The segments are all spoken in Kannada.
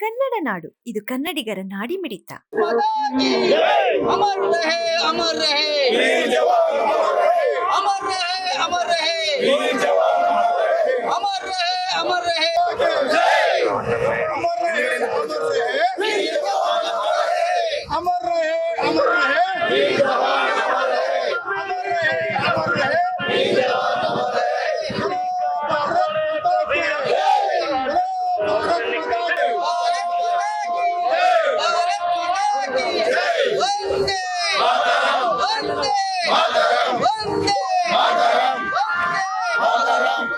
ಕನ್ನಡ ನಾಡು. ಇದು ಕನ್ನಡಿಗರ ನಾಡಿ ಮಿಡಿತ ಅಮರ್ ರಹೇ ಅಮರ್ ರಹೇ One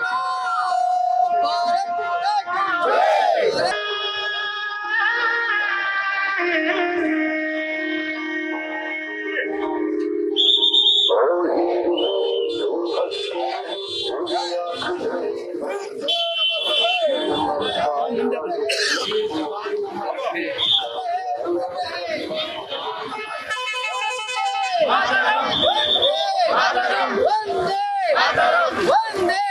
day!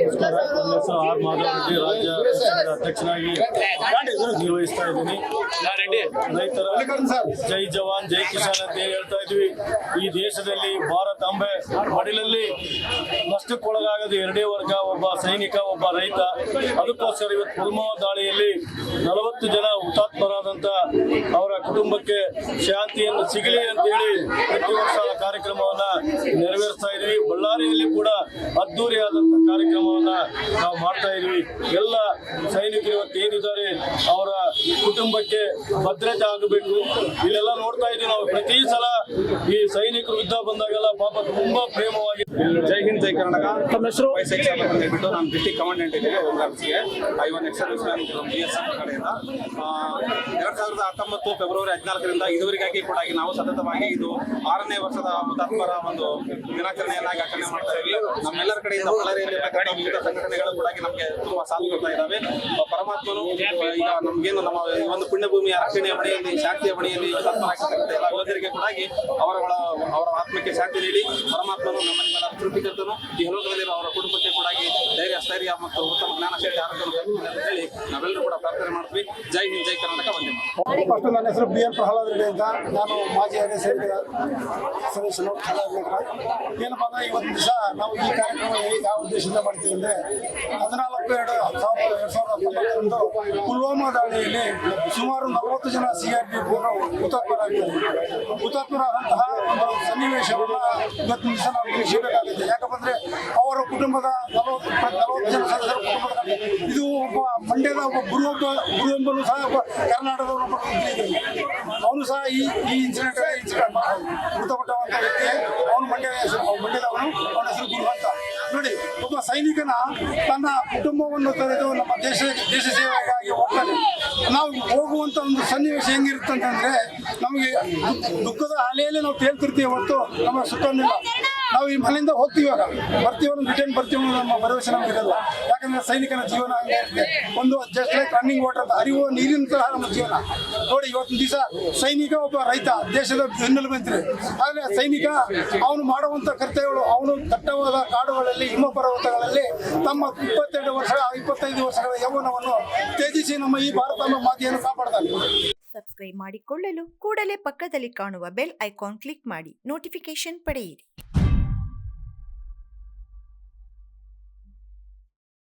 ನಮಸ್ಕಾರ ರಾಜ್ಯ ಅಧ್ಯಕ್ಷನಾಗಿ ನಿರ್ವಹಿಸ್ತಾ ಇದ್ದೀನಿ. ರೈತರ ಜೈ ಜವಾನ್, ಜೈ ಕಿಸಾನ್ ಅಂತ ಹೇಳ್ತಾ ಇದ್ವಿ. ಈ ದೇಶದಲ್ಲಿ ಭಾರತ ಅಂಬೆ ಮಡಿಲಲ್ಲಿ ನಷ್ಟಕ್ಕೊಳಗಾಗದ ಎರಡೇ ವರ್ಗ, ಒಬ್ಬ ಸೈನಿಕ, ಒಬ್ಬ ರೈತ. ಅದಕ್ಕೋಸ್ಕರ ಇವತ್ತು ಪುಲ್ವಾಮಾ ದಾಳಿಯಲ್ಲಿ ನಲವತ್ತು ಜನ ಹುತಾತ್ಮರಾದಂತ ಅವರ ಕುಟುಂಬಕ್ಕೆ ಶಾಂತಿಯನ್ನು ಸಿಗಲಿ ಅಂತ ಹೇಳಿ ಪ್ರತಿ ವರ್ಷ ಕಾರ್ಯಕ್ರಮವನ್ನ ನೆರವೇರಿಸ್ತಾ ಇದ್ವಿ ಬಳ್ಳಾರಿಯಲ್ಲಿ ಕೂಡ ಅದ್ದೂರಿಯಾದಂತ ಕಾರ್ಯಕ್ರಮವನ್ನ ನಾವು ಮಾಡ್ತಾ ಇದ್ವಿ. ಎಲ್ಲ ಸೈನಿಕರು ಇವತ್ತು ಏನಿದ್ದಾರೆ ಅವರ ಕುಟುಂಬಕ್ಕೆ ಭದ್ರತೆ ಆಗಬೇಕು. ಇಲ್ಲೆಲ್ಲ ನೋಡ್ತಾ ಇದ್ವಿ ನಾವು. ಪ್ರತಿ ಸಲ ಈ ಸೈನಿಕರು ಯುದ್ಧ ಬಂದಾಗೆಲ್ಲ ಪಾಪ ತುಂಬಾ ಪ್ರೇಮವಾಗಿ ಜೈ ಹಿಂದ್ ಜೈ ಕರ್ನಾಟಕ. ತಮ್ಮ ಹೆಸರು? ಹೇಳ್ಬಿಟ್ಟು ನಾನು ಡಿಸ್ಟಿಕ್ ಕಮಾಂಡೆಂಟ್ ಇದ್ದೀನಿ ಹೋಮ್ಗಾರ್ಡ್ಸ್ಗೆ. I one ex B S F ಕಡೆಯಿಂದ. ಎರಡ್ ಸಾವಿರದ ಹತ್ತೊಂಬತ್ತು ಫೆಬ್ರವರಿ ಹದಿನಾಲ್ಕರಿಂದ ಇದುವರೆಗಾಗಿ ಕೂಡ ನಾವು ಸತತವಾಗಿ ಇದು ಆರನೇ ವರ್ಷದ ಹುತಾತ್ಮರ ಒಂದು ದಿನಾಚರಣೆಯನ್ನಾಗಿ ಆಚರಣೆ ಮಾಡ್ತಾ ಇದ್ದೀವಿ ನಮ್ಮೆಲ್ಲರ ಕಡೆಯಿಂದ ಬಳ್ಳಾರಿಯಲ್ಲಿ ವಿವಿಧ ಸಂಘಟನೆಗಳು ಕೂಡ ನಮಗೆ ತುಂಬಾ ಸಾಥ್ ಕೊಡ್ತಾ ಇದ್ದಾವೆ ಪರಮಾತ್ಮನು ಈಗ ನಮ್ಗೇನು ನಮ್ಮ ಈ ಒಂದು ಪುಣ್ಯಭೂಮಿಯ ರಕ್ಷಣೆಯ ಮನೆಯಲ್ಲಿ ಶಾಂತಿಯ ಮನೆಯಲ್ಲಿ ಯೋಧರಿಗೆ ಕೂಡ ಅವರ ಅವರ ಆತ್ಮಕ್ಕೆ ಶಾಂತಿ ನೀಡಿ ಪರಮಾತ್ಮನು ನಮ್ಮ ನಿಮ್ಮೆಲ್ಲ ತೃಪ್ತಿಕರ್ತನು ಈ ಹಲೋಕದಲ್ಲಿರುವ ಅವರ ಕುಟುಂಬಕ್ಕೆ ಕೂಡ ಧೈರ್ಯ, ಸ್ಥೈರ್ಯ ಮತ್ತು ಉತ್ತಮ ಜ್ಞಾನ, ಶಕ್ತಿ, ಆರೋಗ್ಯ ಅಂತ ಹೇಳಿ ನಾವೆಲ್ಲರೂ ಕೂಡ ಪ್ರಾರ್ಥನೆ ಮಾಡ್ತೀವಿ. ಜೈ ಹಿಂದ್, ಜೈ ಕರ್ನಾಟಕ ಫಸ್ಟ್ ನನ್ನ ಹೆಸರು ಬಿ ಎನ್ ಪ್ರಹ್ಲಾದ್ ರೆಡ್ಡಿ ಅಂತ. ನಾನು ಮಾಜಿ ಹಿರಿಯ ಸೈನಿಕ ಸದಸ್ಯನು ಏನಪ್ಪ ಅಂದ್ರೆ ಇವತ್ತು ದಿವಸ ನಾವು ಈ ಕಾರ್ಯಕ್ರಮ ಯಾವ ಉದ್ದೇಶದಿಂದ ಮಾಡ್ತೀವಿ ಅಂದ್ರೆ ಹದಿನಾಲ್ಕು ಎರಡು ಸಾವಿರದ ಎರಡು ಸಾವಿರದ ಹತ್ತೊಂಬತ್ತರಂದು ಪುಲ್ವಾಮಾ ದಾಳಿಯಲ್ಲಿ ಸುಮಾರು ನಲವತ್ತು ಜನ ಸಿ ಆರ್ ಪಿ ಹುತಾತ್ಮರಾಗಿದ್ದಾರೆ. ಹುತಾತ್ಮರಾದಂತಹ ಒಂದು ಸನ್ನಿವೇಶವನ್ನ ಇವತ್ತು ದಿವಸ ನಾವು ನಿರೀಕ್ಷಿಸಬೇಕಾಗುತ್ತೆ ಯಾಕಂದ್ರೆ ಅವರ ಕುಟುಂಬದ ನಲವತ್ತು ನಲವತ್ತು ಜನ ಸದಸ್ಯರ ಕುಟುಂಬದ ಇದು ಒಬ್ಬ ಮಂಡ್ಯದ ಒಬ್ಬ ಗುರುವೊಬ್ಬ ಗುರುವೊಬ್ಬನು ಸಹ ಒಬ್ಬ ಕರ್ನಾಟಕದ ಒಬ್ಬ ಅವನು ಸಹ ಈ ಈ ಇನ್ಸಿಡೆಂಟ್ ಇನ್ಸಿಡೆಂಟ್ ಮೃತಪಟ್ಟವಂತ ವ್ಯಕ್ತಿ ಅವನು ಮಂಡ್ಯದ ಮಂಡ್ಯದವನು ಅವನ ಗುರು ನೋಡಿ, ಒಬ್ಬ ಸೈನಿಕನ ತನ್ನ ಕುಟುಂಬವನ್ನು ತೊರೆದು ನಮ್ಮ ದೇಶ ದೇಶ ಸೇವೆಗಾಗಿ ಹೋಗ್ತಾನೆ ನಾವು ಹೋಗುವಂತ ಒಂದು ಸನ್ನಿವೇಶ ಹೆಂಗಿರುತ್ತಂತಂದ್ರೆ ನಮಗೆ ದುಃಖದ ಅಲೆಯಲ್ಲಿ ನಾವು ತೇಲ್ತಿರ್ತೀವಿ ಹೊರತು ನಮ್ಮ ಸುತ್ತೊಂದಿಲ್ಲ. ನಾವು ಈ ಮನೆಯಿಂದ ಹೋಗ್ತೀವಿ ಇವಾಗ. ಬರ್ತೀವಿ ನಮ್ಮ ಭರವಸೆ ನಮ್ಗೆ ಇರಲ್ಲ ಯಾಕಂದ್ರೆ ಸೈನಿಕನ ಜೀವನ ಒಂದು ಜಸ್ಟ್ ಲೈಕ್ ರನ್ನಿಂಗ್ ವಾಟರ್ ಅಂತ ನೀರಿನ ತರಹ ನಮ್ಮ ಜೀವನ. ನೋಡಿ, ಇವತ್ತಿನ ದಿವಸ ಸೈನಿಕ ಒಬ್ಬ ರೈತ, ದೇಶದ ಬೆನ್ನೆಲುಬಂತ್ರಿ ಆದರೆ ಸೈನಿಕ ಅವನು ಮಾಡುವಂತ ಕರ್ತವ್ಯಗಳು, ಅವನು ದಟ್ಟವಾದ ಕಾಡುಗಳಲ್ಲಿ ಹಿಮ ಪರ್ವತಗಳಲ್ಲಿ ತಮ್ಮ ಇಪ್ಪತ್ತೆರಡು ವರ್ಷ, ಇಪ್ಪತ್ತೈದು ವರ್ಷಗಳ ಯೌವನವನ್ನು ತ್ಯಜಿಸಿ ನಮ್ಮ ಈ ಭಾರತ ಮಾತೆಯನ್ನು ಕಾಪಾಡ್ತಾನೆ. ಸಬ್ಸ್ಕ್ರೈಬ್ ಮಾಡಿಕೊಳ್ಳಲು ಕೂಡಲೇ ಪಕ್ಕದಲ್ಲಿ ಕಾಣುವ ಬೆಲ್ ಐಕಾನ್ ಕ್ಲಿಕ್ ಮಾಡಿ ನೋಟಿಫಿಕೇಶನ್ ಪಡೆಯಿರಿ.